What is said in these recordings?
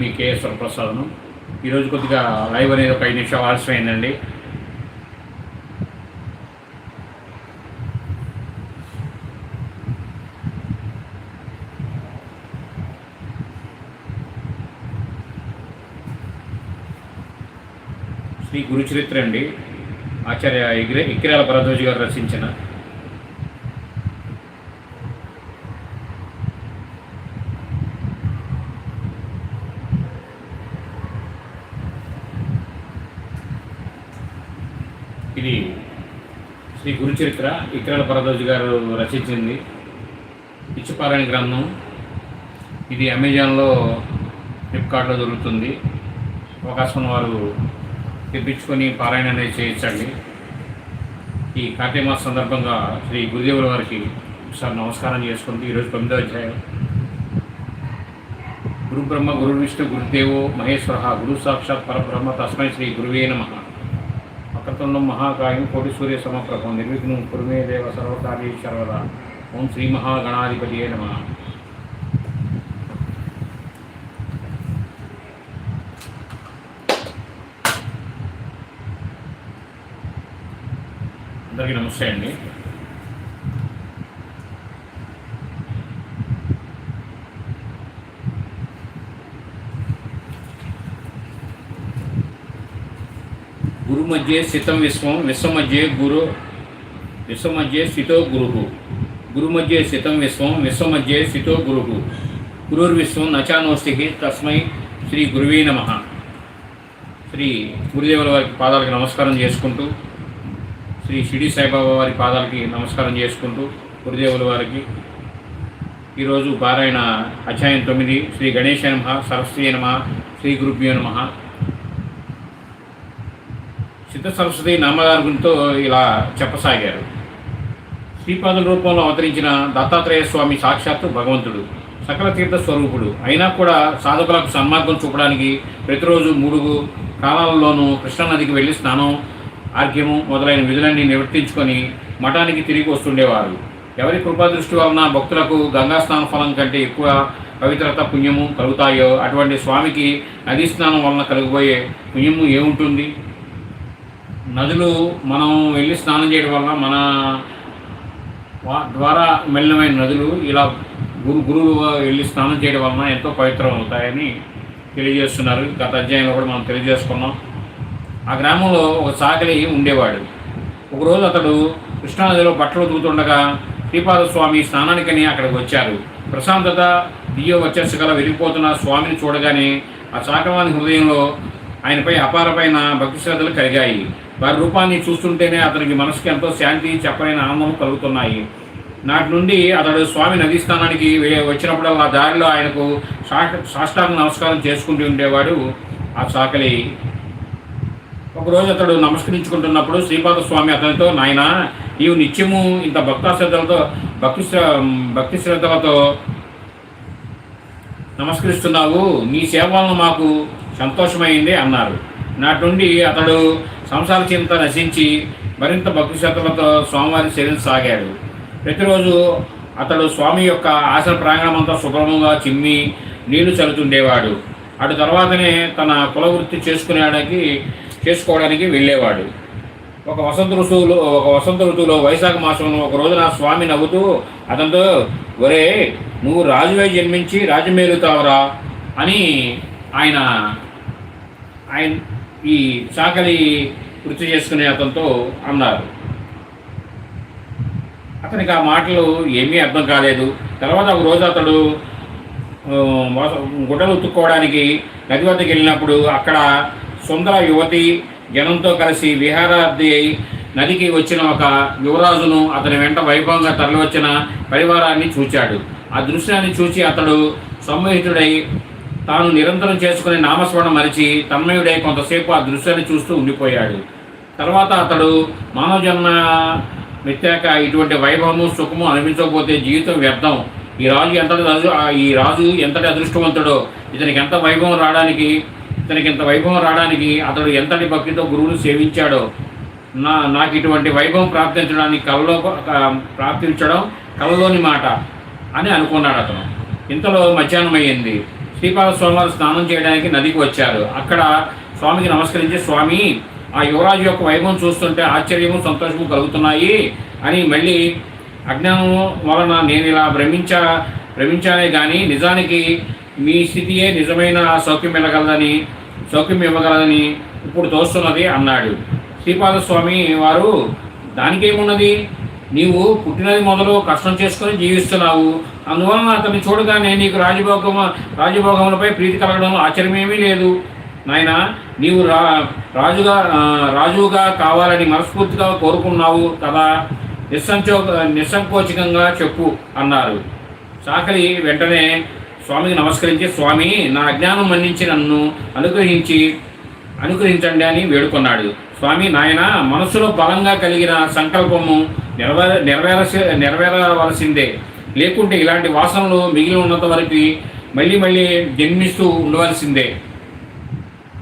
మీ KS వరప్రసాద్ను ఈరోజు కొద్దిగా live అనేది ఒక ఐదు నిమిషాలు ఆలస్యమైందండి. శ్రీ గురుచరిత్ర అండి. ఆచార్య ఇగ్రే ఇక్కిరాల భరద్వాజ్ గారు రచించిన ఇది శ్రీ గురుచరిత్ర ఇక్రాల పరదోజు గారు రచించింది. పిచ్చిపారాయణ గ్రంథం. ఇది అమెజాన్లో ఫ్లిప్కార్ట్లో దొరుకుతుంది. అవకాశం వారు తెప్పించుకొని పారాయణ అనేది చేయించండి. ఈ కార్తీక మాస సందర్భంగా శ్రీ గురుదేవుల వారికి ఒకసారి నమస్కారం చేసుకుంటూ ఈరోజు తొమ్మిదో అధ్యాయం. గురు బ్రహ్మ గురు విష్ణు గురుదేవో మహేశ్వర గురు సాక్షాత్ పరబ్రహ్మ తస్మై శ్రీ గురువే నమ. వక్రతుండం మహాకాయం కోటి సూర్య సమప్రభం నిర్విఘ్నం కురుమే దేవ సర్వకార్య సర్వదా ఓం శ్రీ మహాగణాధిపతి నమ. అందరికీ నమస్తే అండి. గురు మధ్య స్థితం విశ్వం విశ్వ మధ్య గురు విశ్వ మధ్య స్థితో గురు. గురు మధ్య స్థితం విశ్వం విశ్వ మధ్య స్థితో గురు. గురుర్విశ్వం నచానోస్తి తస్మై శ్రీ గురువే నమ. శ్రీ గురుదేవుల వారికి పాదాలకు నమస్కారం చేసుకుంటూ శ్రీ షిడి సాయిబాబా వారి పాదాలకి నమస్కారం చేసుకుంటూ గురుదేవుల వారికి ఈరోజు పారాయణ అధ్యాయం తొమ్మిది శ్రీ గణేశ నమ సరస్వతి నమ శ్రీ గురుభ్యో నమ. సిద్ధ సరస్వతి నామదారుగునితో ఇలా చెప్పసాగారు. శ్రీపాదుల రూపంలో అవతరించిన దత్తాత్రేయ స్వామి సాక్షాత్తు భగవంతుడు సకల తీర్థ స్వరూపుడు. అయినా కూడా సాధకులకు సన్మార్గం చూపడానికి ప్రతిరోజు మూడు కాలాలలోనూ కృష్ణానదికి వెళ్ళి స్నానం ఆర్ఘ్యము మొదలైన విధులన్నీ నివర్తించుకొని మఠానికి తిరిగి వస్తుండేవారు. ఎవరి కృపాదృష్టి వలన భక్తులకు గంగా స్నాన ఫలం కంటే ఎక్కువ పవిత్రత పుణ్యము కలుగుతాయో అటువంటి స్వామికి నదీ స్నానం వలన కలిగిపోయే పుణ్యము ఏముంటుంది? నదులు మనం వెళ్ళి స్నానం చేయడం వల్ల మన వా- ద్వారా మెల్లమైన నదులు ఇలా గురు గురువు వెళ్ళి స్నానం చేయడం వలన ఎంతో పవిత్రం అవుతాయని తెలియజేస్తున్నారు. గత అధ్యాయంలో కూడా మనం తెలియజేసుకున్నాం. ఆ గ్రామంలో ఒక సాకలి ఉండేవాడు. ఒకరోజు అతడు కృష్ణానదిలో బట్టలు దూతుండగా శ్రీపాద స్వామి స్నానానికని అక్కడికి వచ్చారు. ప్రశాంతత దియ్య వచ్చేసి గల వెళ్ళిపోతున్న స్వామిని చూడగానే ఆ చాకవాని హృదయంలో ఆయనపై అపారమైన భక్తి శ్రద్ధలు కలిగాయి. వారి రూపాన్ని చూస్తుంటేనే అతనికి మనసుకి ఎంతో శాంతి చెప్పలేని ఆనందం కలుగుతున్నాయి. నాటి నుండి అతడు స్వామి నదీ స్థానానికి వే- వచ్చినప్పుడల్లా దారిలో ఆయనకు సాష్టాంగ నమస్కారం చేసుకుంటూ ఉండేవాడు ఆ సాకలి. ఒకరోజు అతడు నమస్కరించుకుంటున్నప్పుడు శ్రీపాద స్వామి అతనితో నాయన నీవు నిత్యము ఇంత భక్త శ్రద్ధలతో భక్తి భక్తి శ్రద్ధలతో నమస్కరిస్తున్నావు. నీ సేవలను మాకు సంతోషమైంది అన్నారు. నాటి నుండి అతడు సంసార చింత నశించి మరింత భక్తి శ్రద్ధలతో స్వామివారిని శరీరం సాగాడు. ప్రతిరోజు అతడు స్వామి యొక్క ఆసన ప్రాంగణమంతా శుభ్రముగా చిమ్మి నీళ్ళు చల్లుతుండేవాడు. అటు తర్వాతనే తన కులవృత్తి చేసుకునేడానికి చేసుకోవడానికి వెళ్ళేవాడు. ఒక వసంత ఋతువులో ఒక వసంత ఋతువులో వైశాఖ మాసంలో ఒక రోజున స్వామి నవ్వుతూ అతనితో ఒరే నువ్వు రాజువై జన్మించి రాజమేలుతావురా? అని ఆయన ఆయన ఈ చాకలి వృత్తి చేసుకునే అతనితో అన్నారు. అతనికి ఆ మాటలు ఏమీ అర్థం కాలేదు. తర్వాత ఒక రోజు అతడు గుడ్డలు ఉతుక్కోవడానికి నది వద్దకు వెళ్ళినప్పుడు అక్కడ సుందర యువతి జనంతో కలిసి విహారార్థి అయి నదికి వచ్చిన ఒక యువరాజును అతని వెంట వైభవంగా తరలివచ్చిన పరివారాన్ని చూచాడు. ఆ దృశ్యాన్ని చూచి అతడు సమ్మోహితుడై తాను నిరంతరం చేసుకునే నామస్మరణ మరిచి తన్మయుడై కొంతసేపు ఆ దృశ్యాన్ని చూస్తూ ఉండిపోయాడు. తర్వాత అతడు మానవ జన్మ వ్యత్యాక ఇటువంటి వైభవము సుఖము అనిపించకపోతే జీవితం వ్యర్థం. ఈ రాజు ఎంతటి రాజు ఈ రాజు ఎంతటి అదృష్టవంతుడో ఇతనికి ఎంత వైభవం రావడానికి ఇతనికి ఇంత వైభవం రావడానికి అతడు ఎంతటి భక్తితో గురువును సేవించాడో నా నాకు ఇటువంటి వైభవం ప్రాప్తించడానికి కలలో ప్రాప్తించడం కలలోని మాట అని అనుకున్నాడు అతను. ఇంతలో మధ్యాహ్నం అయ్యింది శ్రీపాద స్వామివారు స్నానం చేయడానికి నదికి వచ్చారు. అక్కడ స్వామికి నమస్కరించి స్వామి ఆ యువరాజు యొక్క వైభవం చూస్తుంటే ఆశ్చర్యము సంతోషము కలుగుతున్నాయి అని మళ్ళీ అజ్ఞానం వలన నేను ఇలా భ్రమించా భ్రమించానే కానీ నిజానికి మీ స్థితియే నిజమైన సౌఖ్యం ఇవ్వగలదని సౌఖ్యం ఇవ్వగలదని ఇప్పుడు తోస్తున్నది అన్నాడు. శ్రీపాద స్వామి వారు దానికేమున్నది? నీవు పుట్టినది మొదలు కష్టం చేసుకొని జీవిస్తున్నావు. అందువలన అతన్ని చూడగానే నీకు రాజభోగము రాజభోగములపై ప్రీతి కలగడం ఆశ్చర్యమేమీ లేదు. నాయన నీవు రా రాజుగా రాజుగా కావాలని మనస్ఫూర్తిగా కోరుకున్నావు కదా? నిస్సంచో నిస్సంకోచకంగా చెప్పు అన్నారు. సాకలి వెంటనే స్వామికి నమస్కరించి స్వామి నా అజ్ఞానం మన్నించి నన్ను అనుగ్రహించి అనుగ్రహించండి అని వేడుకున్నాడు. స్వామి నాయన మనసులో బలంగా కలిగిన సంకల్పము నెరవేర నెరవేర నెరవేరవలసిందే. లేకుంటే ఇలాంటి వాసనలు మిగిలి ఉన్నంత వరకు మళ్ళీ మళ్ళీ జన్మిస్తూ ఉండవలసిందే.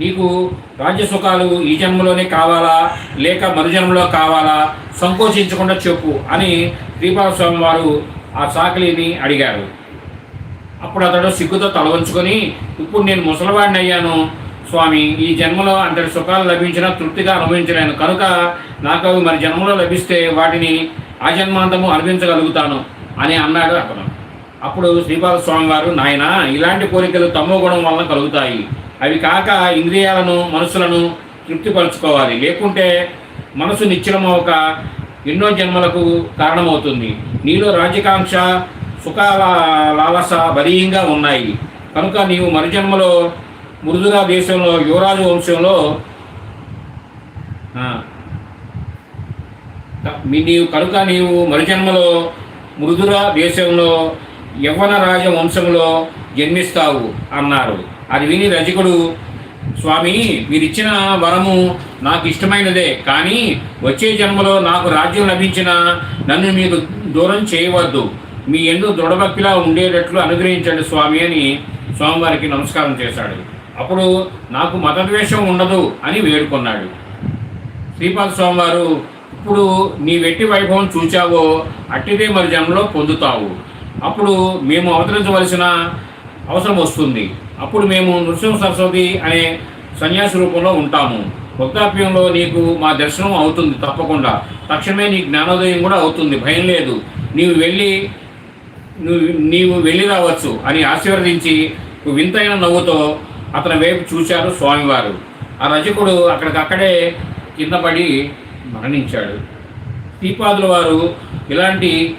నీకు రాజ్య సుఖాలు ఈ జన్మలోనే కావాలా? లేక మరుజన్మలో కావాలా? సంకోచించకుండా చెప్పు అని శ్రీపాలస్వామి వారు ఆ సాకలిని అడిగారు. అప్పుడు అతడు సిగ్గుతో తలవంచుకొని ఇప్పుడు నేను ముసలివాడిని అయ్యాను. స్వామి ఈ జన్మలో అంతటి సుఖాలు లభించినా తృప్తిగా అనుభవించలేను. కనుక నాకు అవి మరి జన్మలో లభిస్తే వాటిని ఆ జన్మాంతము అనుభవించగలుగుతాను. అని అన్నాడు. అతను అప్పుడు శ్రీపాద స్వామి వారు నాయన ఇలాంటి కోరికలు తమో గుణం వలన కలుగుతాయి. అవి కాక ఇంద్రియాలను మనసులను తృప్తిపరచుకోవాలి. లేకుంటే మనసు నిశ్చలమవక ఎన్నో జన్మలకు కారణమవుతుంది. నీలో రాజకాంక్ష సుఖ లాలస బలీయంగా ఉన్నాయి. కనుక నీవు మరుజన్మలో మృదురా దేశంలో యువరాజు వంశంలో మీ నీవు కనుక నీవు మరుజన్మలో మృదుర దేశంలో యవ్వన రాజ వంశంలో జన్మిస్తావు అన్నారు. అది విని రజకుడు స్వామి మీరిచ్చిన వరము నాకు ఇష్టమైనదే కానీ వచ్చే జన్మలో నాకు రాజ్యం లభించిన నన్ను మీకు దూరం చేయవద్దు. మీ ఎందు దృఢభక్తిలా ఉండేటట్లు అనుగ్రహించండి స్వామి అని స్వామివారికి నమస్కారం చేశాడు. అప్పుడు నాకు మతద్వేషం ఉండదు అని వేడుకున్నాడు. శ్రీపాద స్వామివారు అప్పుడు నీ వెట్టి వైభవం చూచావో అట్టిదే మరి జన్మలో పొందుతావు. అప్పుడు మేము అవతరించవలసిన అవసరం వస్తుంది. అప్పుడు మేము నృసింహ సరస్వతి అనే సన్యాసి రూపంలో ఉంటాము. వృద్ధాప్యంలో నీకు మా దర్శనం అవుతుంది తప్పకుండా. తక్షణమే నీ జ్ఞానోదయం కూడా అవుతుంది. భయం లేదు. నీవు వెళ్ళి నువ్వు నీవు వెళ్ళి రావచ్చు అని ఆశీర్వదించి వింతైన నవ్వుతో అతని వైపు చూశారు స్వామివారు. ఆ రజకుడు అక్కడికక్కడే కింద పడి మరణించాడు. శ్రీపాదుల వారు ఇలాంటి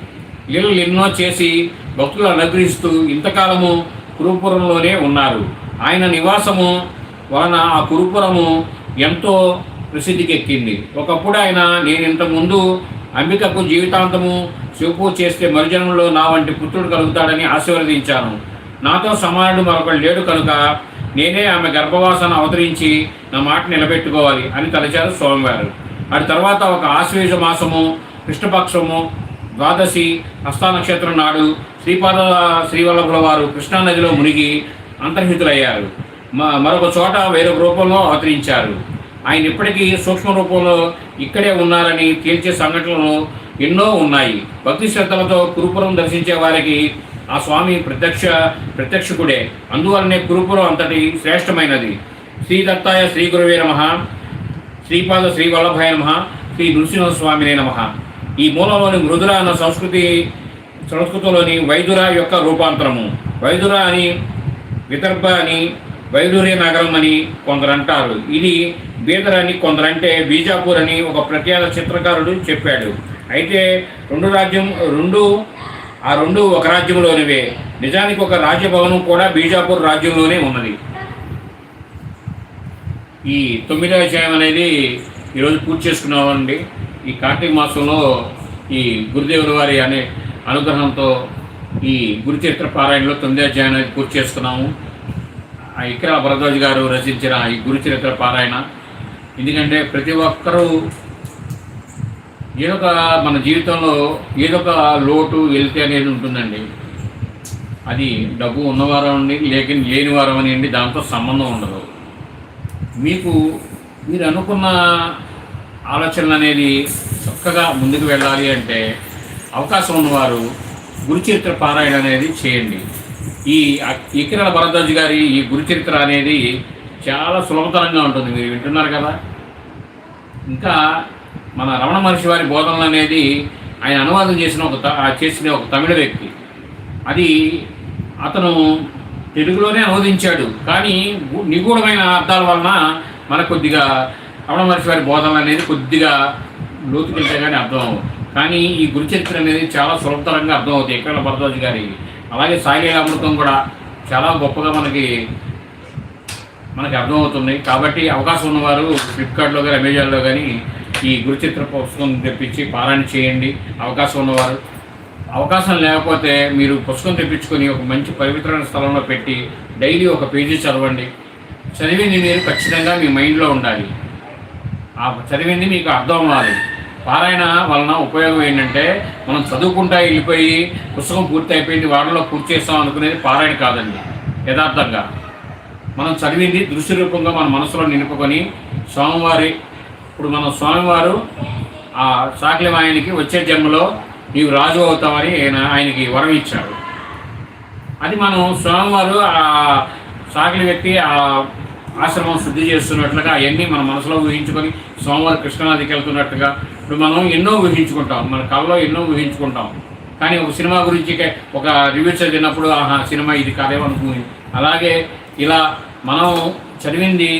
లీలలు ఎన్నో చేసి భక్తులు అనుగ్రహిస్తూ ఇంతకాలము కురుపురంలోనే ఉన్నారు. ఆయన నివాసము వలన ఆ కురుపురము ఎంతో ప్రసిద్ధికెక్కింది. ఒకప్పుడు ఆయన నేను ఇంతకుముందు అంబికకు జీవితాంతము శివపూ చేస్తే మరుజన్మలో నా వంటి పుత్రుడు కలుగుతాడని ఆశీర్వదించాను. నాతో సమానుడు మరొకడు లేడు కనుక నేనే ఆమె గర్భవాసన అవతరించి నా మాట నిలబెట్టుకోవాలి అని తలచారు స్వామివారు. అటు తర్వాత ఒక ఆశ్వేజ మాసము కృష్ణపక్షము ద్వాదశి హస్తానక్షత్రం నాడు శ్రీపాద శ్రీవల్లభుల వారు కృష్ణానదిలో మునిగి అంతర్హితులయ్యారు. మ- మరొక చోట వేరొక రూపంలో అవతరించారు. ఆయన ఇప్పటికీ సూక్ష్మ రూపంలో ఇక్కడే ఉన్నారని తేల్చే సంఘటనలు ఎన్నో ఉన్నాయి. భక్తి శ్రద్ధలతో కురుపురం దర్శించే వారికి ఆ స్వామి ప్రత్యక్ష ప్రత్యక్షకుడే. అందువలనే కురుపురం అంతటి శ్రేష్టమైనది. శ్రీ దత్తాయ శ్రీ గురువే నమ. శ్రీపాద శ్రీ వల్లభాయ నమ. శ్రీ నృసింహస్వామినే నమ. ఈ మూలంలోని మృదుర అన్న సంస్కృతి సంస్కృతంలోని వైదుర యొక్క రూపాంతరము. వైదుర అని విదర్భ అని వైదూర్య నగరం అని కొందరు అంటారు ఇది బీదర్ అని కొందరంటే బీజాపూర్ అని ఒక ప్రఖ్యాత చిత్రకారుడు చెప్పాడు. అయితే రెండు రాజ్యం రెండు ఆ రెండు ఒక రాజ్యంలోనివే నిజానికి ఒక రాజ్యభవనం కూడా బీజాపూర్ రాజ్యంలోనే ఉన్నది. ఈ తొమ్మిదో అధ్యాయం అనేది ఈరోజు పూర్తి చేసుకున్నామండి. ఈ కార్తీక మాసంలో ఈ గురుదేవుల వారి అనే అనుగ్రహంతో ఈ గురుచరిత్ర పారాయణలో తొమ్మిదో అధ్యాయం అనేది పూర్తి చేసుకున్నాము ఇక్కడ ఇక్రా భరద్వాజ్ గారు రచించిన ఈ గురుచరిత్ర పారాయణ. ఎందుకంటే ప్రతి ఒక్కరూ ఏదో ఒక మన జీవితంలో ఏదో ఒక లోటు వెళ్తే అనేది ఉంటుందండి. అది డబ్బు ఉన్నవారం అండి లేక లేని వారం అనివ్వండి దాంతో సంబంధం ఉండదు. మీకు మీరు అనుకున్న ఆలోచనలు అనేది చక్కగా ముందుకు వెళ్ళాలి అంటే అవకాశం ఉన్నవారు గురుచరిత్ర పారాయణ అనేది చేయండి. ఈ ఎకిరాల భరద్వాజ్ గారి ఈ గురుచరిత్ర అనేది చాలా సులభతరంగా ఉంటుంది. మీరు వింటున్నారు కదా? ఇంకా మన రమణ మహర్షి వారి బోధనలు అనేది ఆయన అనువాదం చేసిన ఒక త- ఆ చేసిన ఒక తమిళ వ్యక్తి. అది అతను తెలుగులోనే అనువదించాడు. కానీ నిగూఢమైన అర్థాల వలన మనకు కొద్దిగా రమణ మహర్షి వారి బోధన అనేది కొద్దిగా లోతుకెళ్తే కానీ అర్థం కానీ ఈ గురు చరిత్ర అనేది చాలా సులభతరంగా అర్థమవుతుంది ఎక్కడ భరద్వాజ్ గారి అలాగే సాయిలీల అమృతం కూడా చాలా గొప్పగా మనకి మనకి అర్థమవుతుంది కాబట్టి అవకాశం ఉన్నవారు ఫ్లిప్కార్ట్లో కానీ అమెజాన్లో కానీ ఈ గురుచిత్ర పుస్తకం తెప్పించి పారాయణ చేయండి. అవకాశం ఉన్నవారు అవకాశం లేకపోతే మీరు పుస్తకం తెప్పించుకొని ఒక మంచి పవిత్రమైన స్థలంలో పెట్టి డైలీ ఒక పేజీ చదవండి. చదివింది మీరు ఖచ్చితంగా మీ మైండ్లో ఉండాలి. ఆ చదివింది మీకు అర్థం అవ్వాలి. పారాయణ వలన ఉపయోగం ఏంటంటే మనం చదువుకుంటా వెళ్ళిపోయి పుస్తకం పూర్తి అయిపోయింది వారంలో పూర్తి చేస్తాం అనుకునేది పారాయణ కాదండి. యథార్థంగా. మనం చదివింది దృశ్య రూపంగా మన మనసులో నిలుపుకొని స్వామివారి ఇప్పుడు మన స్వామివారు ఆ సాకిలం ఆయనకి వచ్చే జన్మలో నీవు రాజు అవుతావని ఆయన ఆయనకి వరం ఇచ్చాడు. అది మనం స్వామివారు ఆ సాకిలి వ్యక్తి ఆ ఆశ్రమం శుద్ధి చేస్తున్నట్లుగా అవన్నీ మన మనసులో ఊహించుకొని స్వామివారు కృష్ణానదికి వెళ్తున్నట్టుగా ఇప్పుడు మనం ఎన్నో ఊహించుకుంటాం. మన కళ్ళలో ఎన్నో ఊహించుకుంటాం. కానీ ఒక సినిమా గురించి ఒక రివ్యూ చదివినప్పుడు ఆహా సినిమా ఇది కాదేమో అనుకుని అలాగే ఇలా మనం చదివింది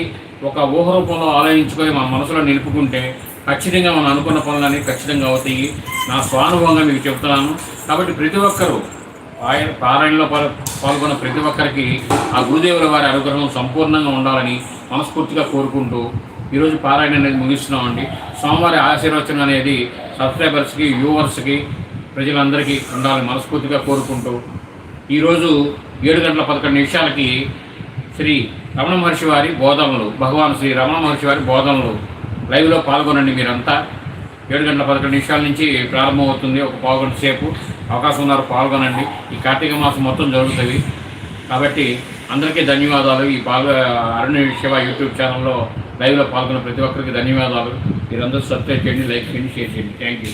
ఒక ఊహ రూపంలో ఆలోచించుకొని మన మనసులో నిలుపుకుంటే ఖచ్చితంగా మనం అనుకున్న పనులన్నీ ఖచ్చితంగా అవుతాయి. నా స్వానుభవంగా మీకు చెప్తున్నాను. కాబట్టి ప్రతి ఒక్కరూ ఆయన పారాయణలో పాల్ పాల్గొన్న ప్రతి ఒక్కరికి ఆ గురుదేవుల వారి అనుగ్రహం సంపూర్ణంగా ఉండాలని మనస్ఫూర్తిగా కోరుకుంటూ ఈరోజు పారాయణ అనేది ముగిస్తున్నామండి. స్వామివారి ఆశీర్వచనం అనేది సబ్స్క్రైబర్స్కి వ్యూవర్స్కి ప్రజలందరికీ ఉండాలని మనస్ఫూర్తిగా కోరుకుంటూ ఈరోజు ఏడు గంటల పదకొండు నిమిషాలకి శ్రీ రమణ మహర్షి వారి బోధనలు భగవాన్ శ్రీ రమణ మహర్షి వారి బోధనలు లైవ్లో పాల్గొనండి మీరంతా. ఏడు గంటల పదకొండు నిమిషాల నుంచి ప్రారంభమవుతుంది ఒక పావుగంట సేపు. అవకాశం ఉన్నారు పాల్గొనండి. ఈ కార్తీక మాసం మొత్తం జరుగుతుంది. కాబట్టి అందరికీ ధన్యవాదాలు. ఈ పాల్గొ అరణ్య శివ యూట్యూబ్ ఛానల్లో లైవ్లో పాల్గొన్న ప్రతి ఒక్కరికి ధన్యవాదాలు. మీరందరూ సబ్స్క్రైబ్ చేయండి లైక్ చేయండి షేర్ చేయండి. Thank you.